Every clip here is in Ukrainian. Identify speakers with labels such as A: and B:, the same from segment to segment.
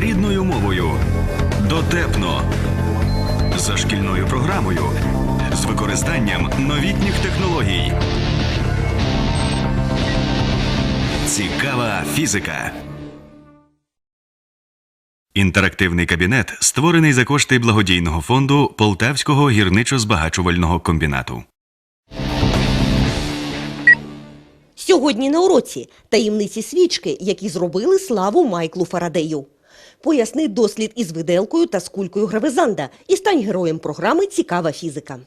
A: рідною мовою. Дотепно. За шкільною програмою. З використанням новітніх технологій. Цікава фізика. Інтерактивний кабінет створений за кошти благодійного фонду Полтавського гірничо-збагачувального комбінату.
B: Сьогодні на уроці таємниці свічки, які зробили славу Майклу Фарадею. Поясни дослід із виделкою та з кулькою Гравезанда і стань героєм програми Цікава фізика.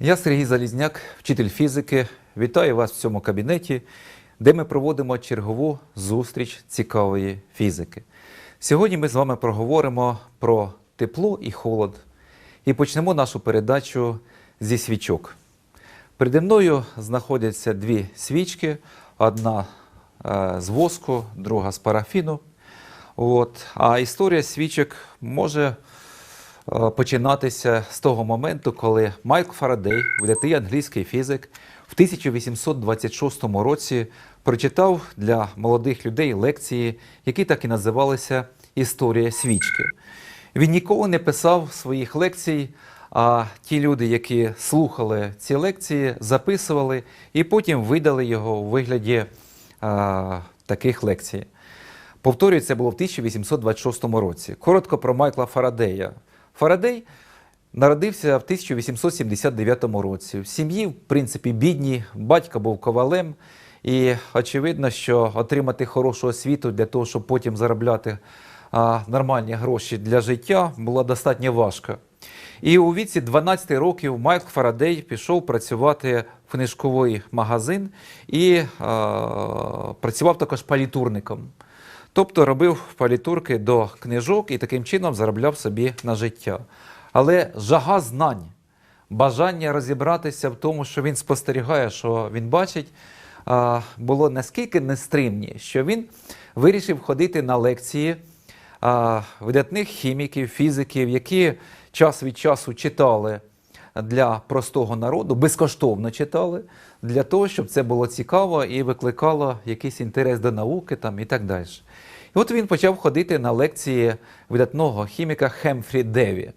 C: Я Сергій Залізняк, вчитель фізики. Вітаю вас в цьому кабінеті, де ми проводимо чергову зустріч цікавої фізики. Сьогодні ми з вами проговоримо про тепло і холод і почнемо нашу передачу зі свічок. Переді мною знаходяться дві свічки: одна з воску, друга з парафіну. От. А історія свічок може е, починатися з того моменту, коли Майкл Фарадей, видатний англійський фізик, в 1826 році прочитав для молодих людей лекції, які так і називалися Історія свічки. Він ніколи не писав своїх лекцій, а ті люди, які слухали ці лекції, записували і потім видали його у вигляді а, таких лекцій. Повторюю, це було в 1826 році. Коротко про Майкла Фарадея. Фарадей народився в 1879 році. В сім'ї, в принципі, бідні, батько був ковалем, і очевидно, що отримати хорошу освіту для того, щоб потім заробляти а, нормальні гроші для життя, було достатньо важко. І у віці 12 років Майкл Фарадей пішов працювати в книжковий магазин і а, працював також палітурником. Тобто робив палітурки до книжок і таким чином заробляв собі на життя. Але жага знань, бажання розібратися в тому, що він спостерігає, що він бачить, а, було наскільки нестримні, що він вирішив ходити на лекції а, видатних хіміків, фізиків, які час від часу читали для простого народу, безкоштовно читали, для того, щоб це було цікаво і викликало якийсь інтерес до науки там, і так далі. І от він почав ходити на лекції видатного хіміка Хемфрі Деві.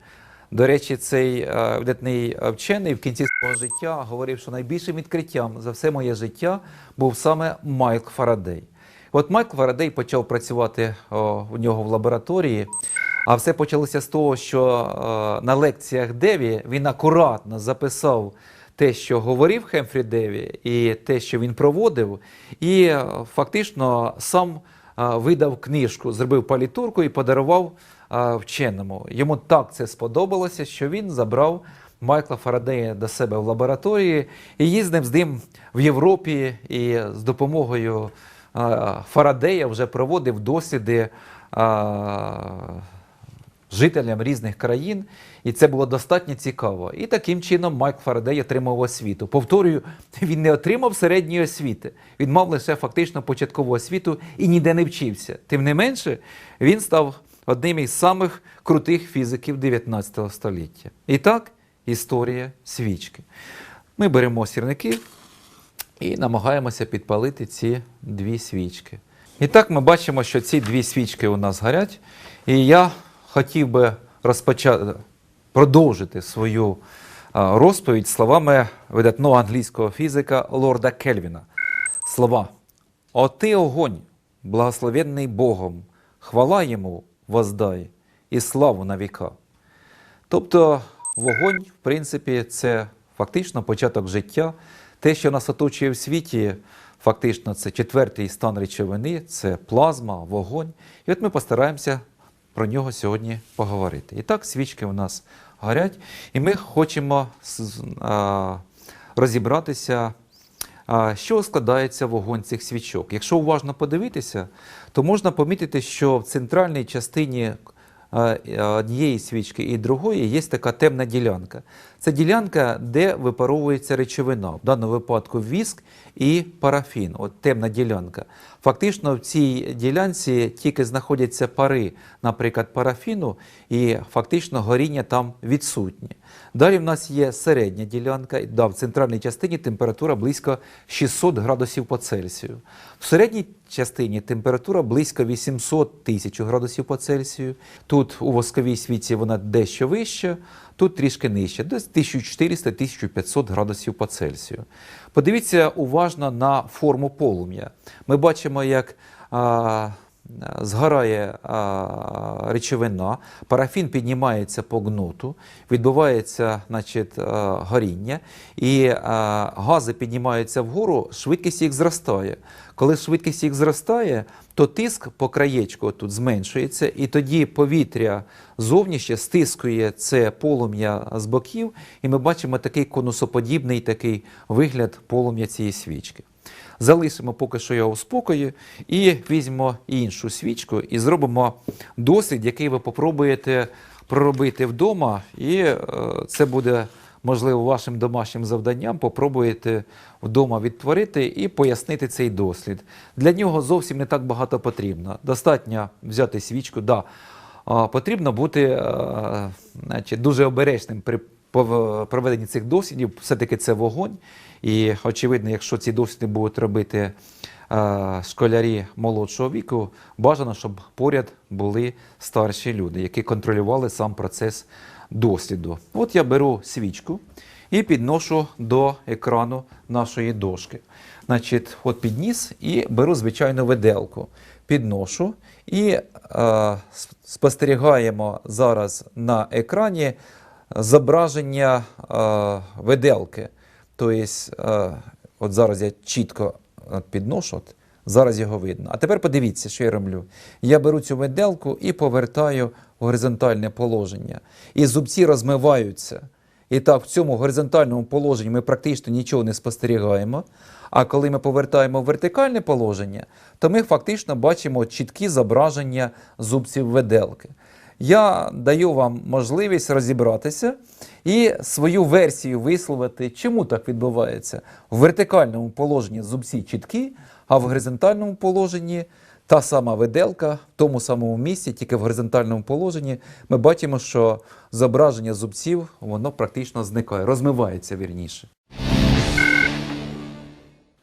C: До речі, цей е, видатний вчений в кінці свого життя говорив, що найбільшим відкриттям за все моє життя був саме Майкл Фарадей. От Майкл Фарадей почав працювати у нього в лабораторії, а все почалося з того, що е, на лекціях Деві він акуратно записав те, що говорив Хемфрі Деві, і те, що він проводив, і е, фактично сам е, видав книжку, зробив палітурку і подарував вченому. Йому так це сподобалося, що він забрав Майкла Фарадея до себе в лабораторії і їздив з ним в Європі і з допомогою Фарадея вже проводив досліди. Жителям різних країн, і це було достатньо цікаво. І таким чином Майк Фарадей отримав освіту. Повторюю, він не отримав середньої освіти. Він мав лише фактично початкову освіту і ніде не вчився. Тим не менше, він став одним із самих крутих фізиків 19 століття. І так, історія свічки. Ми беремо сірники і намагаємося підпалити ці дві свічки. І так ми бачимо, що ці дві свічки у нас горять. І я хотів би розпочати, продовжити свою розповідь словами видатного англійського фізика Лорда Кельвіна. Слова «О ти огонь, благословенний Богом, хвала йому воздай і славу на віка. Тобто вогонь, в принципі, це фактично початок життя. Те, що нас оточує в світі, фактично це четвертий стан речовини, це плазма, вогонь. І от ми постараємося про нього сьогодні поговорити. І так, свічки у нас горять, і ми хочемо розібратися, з складається вогонь цих свічок. Якщо уважно подивитися, то можна помітити, що в центральній частині однієї свічки і другої є така темна ділянка. Це ділянка, де випаровується речовина, в даному випадку віск і парафін. От темна ділянка. Фактично в цій ділянці тільки знаходяться пари, наприклад, парафіну, і фактично горіння там відсутнє. Далі в нас є середня ділянка, да, в центральній частині температура близько 600 градусів по Цельсію. В середній частині температура близько 800 тисяч градусів по Цельсію. Тут у восковій світі вона дещо вища, тут трішки нижче, десь 1400-1500 градусів по Цельсію. Подивіться уважно на форму полум'я. Ми бачимо, як а, згорає речовина, парафін піднімається по гнуту, відбувається значить, горіння, і гази піднімаються вгору, швидкість їх зростає. Коли швидкість їх зростає, то тиск по краєчку тут зменшується, і тоді повітря зовніше стискує це полум'я з боків, і ми бачимо такий конусоподібний такий вигляд полум'я цієї свічки. Залишимо поки що його в спокої і візьмемо іншу свічку і зробимо дослід, який ви попробуєте проробити вдома, і е, це буде можливо вашим домашнім завданням. Попробуєте вдома відтворити і пояснити цей дослід. Для нього зовсім не так багато потрібно. Достатньо взяти свічку. Да, потрібно бути е, значить, дуже обережним при проведенні цих дослідів. Все-таки це вогонь. І очевидно, якщо ці досліди будуть робити е, школярі молодшого віку, бажано, щоб поряд були старші люди, які контролювали сам процес досліду. От я беру свічку і підношу до екрану нашої дошки. Значить, от підніс і беру звичайну виделку. Підношу і е, спостерігаємо зараз на екрані зображення е, виделки. Тобто, е, от зараз я чітко е, підношу, от, зараз його видно. А тепер подивіться, що я роблю. Я беру цю виделку і повертаю в горизонтальне положення. І зубці розмиваються. І так, в цьому горизонтальному положенні ми практично нічого не спостерігаємо. А коли ми повертаємо в вертикальне положення, то ми фактично бачимо чіткі зображення зубців виделки. Я даю вам можливість розібратися і свою версію висловити, чому так відбувається. В вертикальному положенні зубці чіткі, а в горизонтальному положенні та сама виделка в тому самому місці, тільки в горизонтальному положенні, ми бачимо, що зображення зубців воно практично зникає, розмивається вірніше.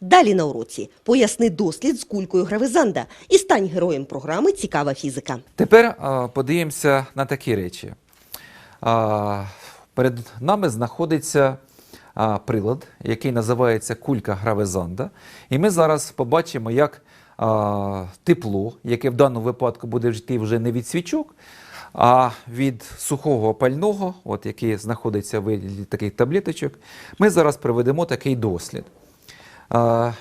B: Далі на уроці поясни дослід з кулькою Гравизанда і стань героєм програми Цікава фізика.
C: Тепер а, подивимося на такі речі. Перед нами знаходиться прилад, який називається кулька Гравезанда. І ми зараз побачимо, як тепло, яке в даному випадку буде йти вже не від свічок, а від сухого пального, який знаходиться в таких таблеточок, ми зараз проведемо такий дослід.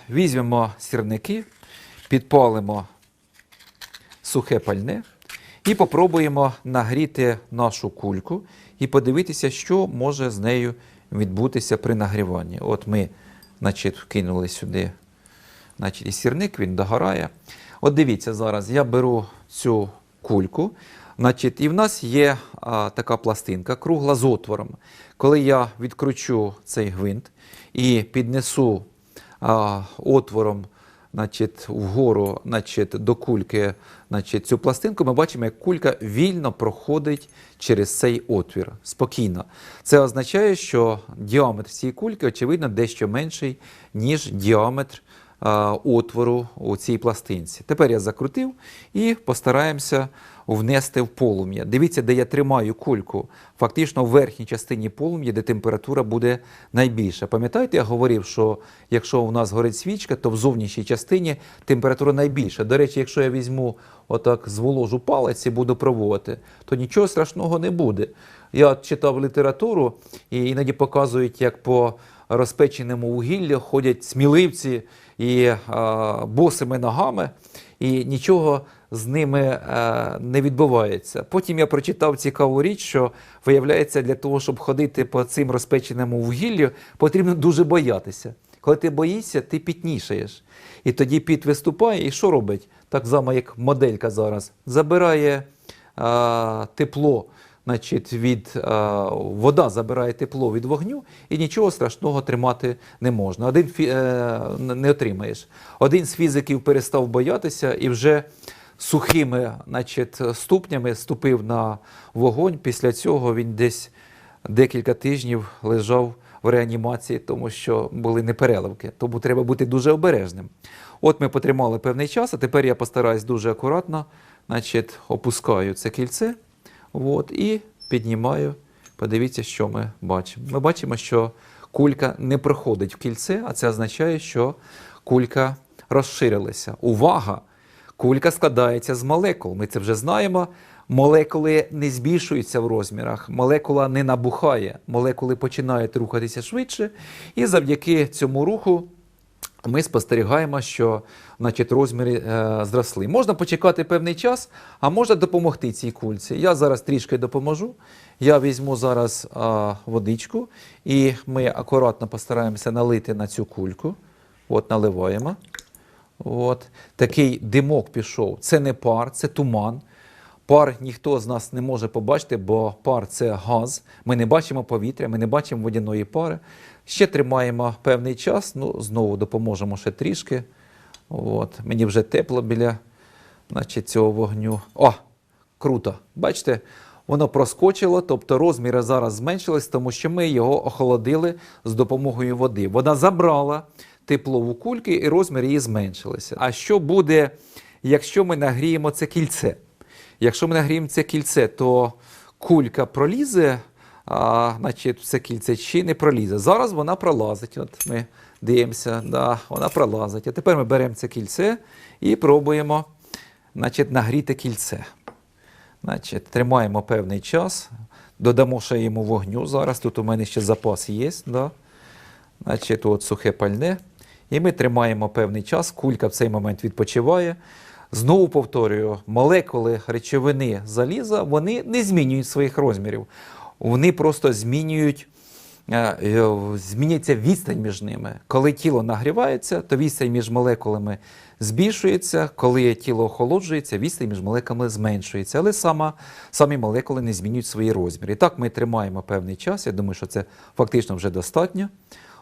C: Візьмемо сірники, підпалимо сухе пальне і попробуємо нагріти нашу кульку і подивитися, що може з нею відбутися при нагріванні. От ми значить, вкинули сюди значить, і сірник, він догорає. От дивіться, зараз я беру цю кульку. Значить, і в нас є а, така пластинка кругла з отвором. Коли я відкручу цей гвинт і піднесу отвором значить, вгору значить, до кульки значить, цю пластинку, ми бачимо, як кулька вільно проходить через цей отвір спокійно. Це означає, що діаметр цієї кульки, очевидно, дещо менший, ніж діаметр отвору у цій пластинці. Тепер я закрутив і постараємося внести в полум'я. Дивіться, де я тримаю кульку. Фактично в верхній частині полум'я, де температура буде найбільша. Пам'ятаєте, я говорив, що якщо у нас горить свічка, то в зовнішній частині температура найбільша. До речі, якщо я візьму отак зволожу палець і буду проводити, то нічого страшного не буде. Я читав літературу і іноді показують, як по розпеченому вугіллю ходять сміливці і а, босими ногами, і нічого з ними е, не відбувається. Потім я прочитав цікаву річ, що виявляється, для того, щоб ходити по цим розпеченому вугіллю, потрібно дуже боятися. Коли ти боїшся, ти пітнішаєш. І тоді піт виступає, і що робить? Так само, як моделька зараз, забирає е, тепло значить, від е, вода забирає тепло від вогню, і нічого страшного тримати не можна. Один е, не отримаєш. Один з фізиків перестав боятися і вже сухими значить, ступнями ступив на вогонь. Після цього він десь декілька тижнів лежав в реанімації, тому що були непереливки. Тому треба бути дуже обережним. От ми потримали певний час, а тепер я постараюсь дуже акуратно, значить, опускаю це кільце от, і піднімаю. Подивіться, що ми бачимо. Ми бачимо, що кулька не проходить в кільце, а це означає, що кулька розширилася. Увага! Кулька складається з молекул. Ми це вже знаємо. Молекули не збільшуються в розмірах, молекула не набухає, молекули починають рухатися швидше, і завдяки цьому руху ми спостерігаємо, що значить, розміри е, зросли. Можна почекати певний час, а можна допомогти цій кульці. Я зараз трішки допоможу. Я візьму зараз е, водичку, і ми акуратно постараємося налити на цю кульку. От, наливаємо. От. Такий димок пішов. Це не пар, це туман. Пар ніхто з нас не може побачити, бо пар це газ. Ми не бачимо повітря, ми не бачимо водяної пари. Ще тримаємо певний час. Ну, знову допоможемо ще трішки. От. Мені вже тепло біля значить, цього вогню. О, круто. Бачите, воно проскочило, тобто розміри зараз зменшились, тому що ми його охолодили з допомогою води. Вода забрала тепло у кульки і розміри її зменшилися. А що буде, якщо ми нагріємо це кільце? Якщо ми нагріємо це кільце, то кулька пролізе, а, значить, це кільце чи не пролізе. Зараз вона пролазить. От ми дивимося, да, вона пролазить. А тепер ми беремо це кільце і пробуємо значить, нагріти кільце. Значить, тримаємо певний час, додамо ще йому вогню. Зараз тут у мене ще запас є. Да? Значить, от сухе пальне. І ми тримаємо певний час, кулька в цей момент відпочиває. Знову повторюю, молекули речовини заліза вони не змінюють своїх розмірів. Вони просто змінюють, е, е, змінюється відстань між ними. Коли тіло нагрівається, то відстань між молекулами збільшується. Коли тіло охолоджується, відстань між молекулами зменшується. Але сама, самі молекули не змінюють свої розміри. І так ми тримаємо певний час. Я думаю, що це фактично вже достатньо.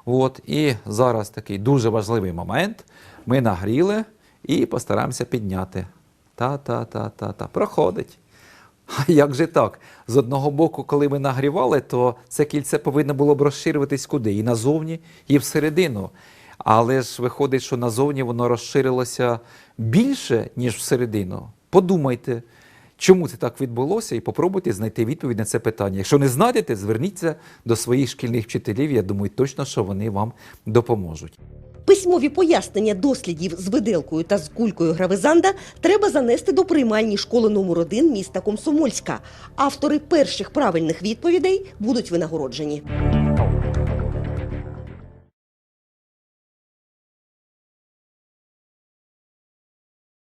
C: От, і зараз такий дуже важливий момент. Ми нагріли і постараємося підняти. Та-та-та-та-та. Проходить. А як же так? З одного боку, коли ми нагрівали, то це кільце повинно було б розширюватись куди? І назовні, і всередину. Але ж виходить, що назовні воно розширилося більше, ніж всередину. Подумайте, чому це так відбулося, і попробуйте знайти відповідь на це питання. Якщо не знайдете, зверніться до своїх шкільних вчителів. Я думаю, точно, що вони вам допоможуть.
B: Письмові пояснення дослідів з виделкою та з кулькою гравизанда треба занести до приймальні школи номер 1 міста Комсомольська. Автори перших правильних відповідей будуть винагороджені.